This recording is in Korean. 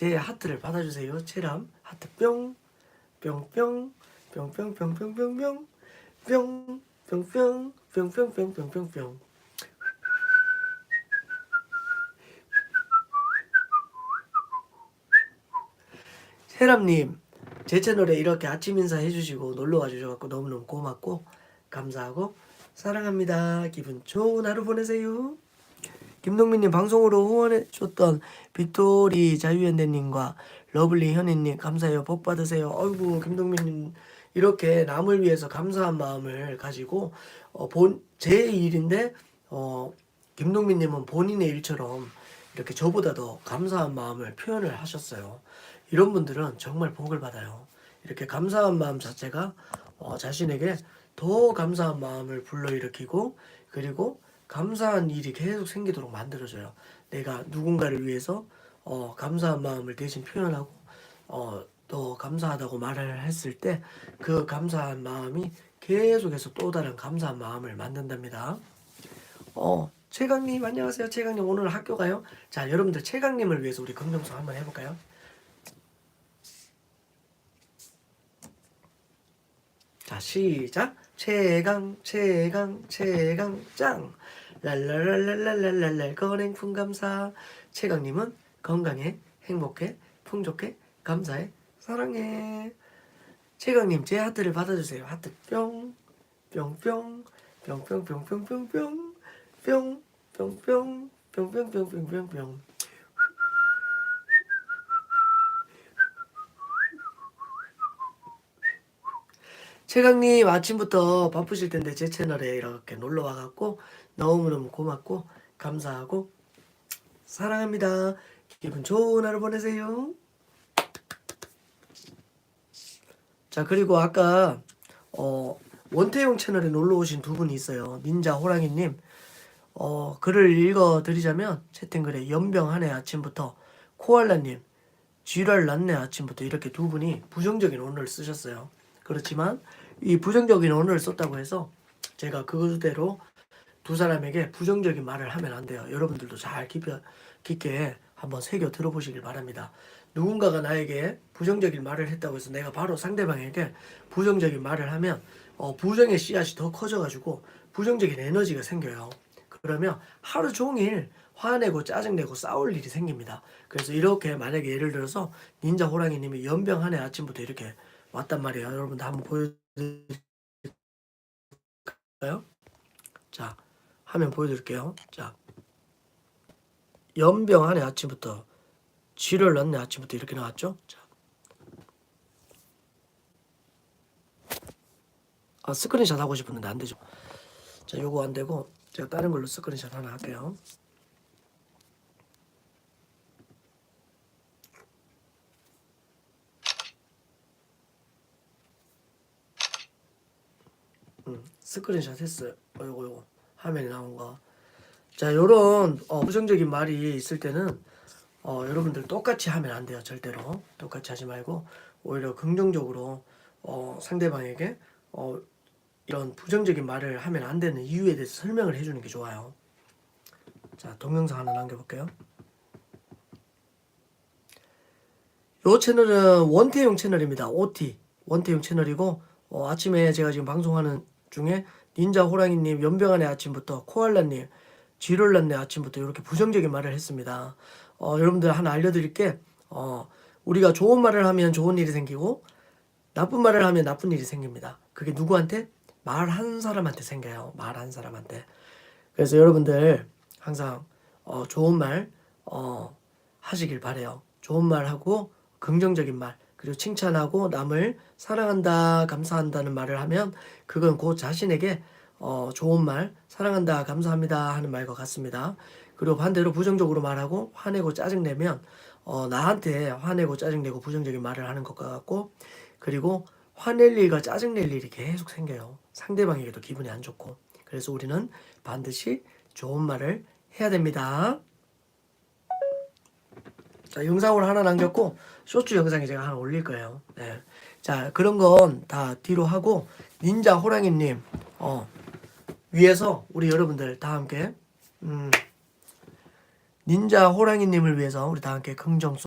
제 하트를 받아주세요. 체람 하트 뿅 뿅뿅 뿅뿅뿅뿅뿅뿅 뿅 뿅뿅 뿅뿅뿅뿅뿅뿅 세람님 제 채널에 이렇게 아침 인사 해주시고 놀러 와 주셔서 너무너무 고맙고 감사하고 사랑합니다. 기분 좋은 하루 보내세요. 김동민님 방송으로 후원해줬던 빅토리 자유연대님과 러블리 현희님 감사해요. 복 받으세요. 아이고 김동민님 이렇게 남을 위해서 감사한 마음을 가지고 어, 본제 일인데 어, 김동민님은 본인의 일처럼 이렇게 저보다 더 감사한 마음을 표현을 하셨어요. 이런 분들은 정말 복을 받아요. 이렇게 감사한 마음 자체가 어, 자신에게 더 감사한 마음을 불러일으키고 그리고 감사한 일이 계속 생기도록 만들어줘요. 내가 누군가를 위해서 어, 감사한 마음을 대신 표현하고 어, 더 감사하다고 말을 했을 때 그 감사한 마음이 계속해서 또 다른 감사한 마음을 만든답니다. 어, 최강님 안녕하세요. 최강님 오늘 학교 가요? 자, 여러분들 최강님을 위해서 우리 긍정성 한번 해볼까요? 자 시작 최강 최강 최강 짱. 랄랄랄랄랄랄랄 건행품 감사 최강님은 건강해 행복해 풍족해 감사해 사랑해 최강님 제 하트를 받아주세요 하트 뿅 뿅뿅 뿅뿅뿅뿅뿅뿅 뿅뿅뿅 뿅뿅뿅뿅뿅뿅 최강님 아침부터 바쁘실 텐데 제 채널에 이렇게 놀러 와갖고 너무너무 고맙고 감사하고 사랑합니다. 기분 좋은 하루 보내세요. 자 그리고 아까 어, 원태용 채널에 놀러 오신 두 분이 있어요. 닌자 호랑이님 어, 글을 읽어드리자면 채팅글에 연병 한해 아침부터 코알라님 쥐랄 났네 아침부터 이렇게 두 분이 부정적인 언어를 쓰셨어요. 그렇지만 이 부정적인 언어를 썼다고 해서 제가 그대로 두 사람에게 부정적인 말을 하면 안 돼요. 여러분들도 잘 깊이, 깊게 한번 새겨 들어보시길 바랍니다. 누군가가 나에게 부정적인 말을 했다고 해서 내가 바로 상대방에게 부정적인 말을 하면 어, 부정의 씨앗이 더 커져가지고 부정적인 에너지가 생겨요. 그러면 하루 종일 화내고 짜증내고 싸울 일이 생깁니다. 그래서 이렇게 만약에 예를 들어서 닌자 호랑이님이 연병 한 해 아침부터 이렇게 왔단 말이에요. 여러분들 한번 보여 드릴까요? 자, 화면 보여드릴게요. 자, 연병 한해 아침부터 쥐를 넣네 아침부터 이렇게 나왔죠? 자. 아, 스크린샷 하고 싶었는데 안 되죠. 자, 요거 안 되고 제가 다른 걸로 스크린샷 하나 할게요. 음, 스크린샷 했어요. 어, 요거 요거 화면에 나온 거. 자, 요런 어, 부정적인 말이 있을 때는 어, 여러분들 똑같이 하면 안 돼요. 절대로 똑같이 하지 말고 오히려 긍정적으로 어, 상대방에게 어, 이런 부정적인 말을 하면 안 되는 이유에 대해서 설명을 해주는 게 좋아요. 자, 동영상 하나 남겨볼게요. 요 채널은 원태용 채널입니다. OT 원태용 채널이고 어, 아침에 제가 지금 방송하는 중에 닌자 호랑이님 연병안의 아침부터 코알라님 쥐롤란네 아침부터 이렇게 부정적인 말을 했습니다. 어, 여러분들 하나 알려드릴 게 어, 우리가 좋은 말을 하면 좋은 일이 생기고 나쁜 말을 하면 나쁜 일이 생깁니다. 그게 누구한테? 말 한 사람한테 생겨요. 말 한 사람한테. 그래서 여러분들 항상 어, 좋은 말 어, 하시길 바래요. 좋은 말 하고 긍정적인 말 그리고 칭찬하고 남을 사랑한다 감사한다는 말을 하면 그건 곧 자신에게 어, 좋은 말 사랑한다 감사합니다 하는 말과 같습니다. 그리고 반대로 부정적으로 말하고 화내고 짜증내면 어, 나한테 화내고 짜증내고 부정적인 말을 하는 것과 같고 그리고 화낼 일과 짜증낼 일이 계속 생겨요. 상대방에게도 기분이 안 좋고 그래서 우리는 반드시 좋은 말을 해야 됩니다. 자, 영상으로 하나 남겼고 쇼츠 영상에 제가 하나 올릴 거예요. 네. 자, 그런 건 다 뒤로 하고 닌자 호랑이님 어, 위해서 우리 여러분들 다 함께 음, 닌자 호랑이님을 위해서 우리 다 함께 긍정 소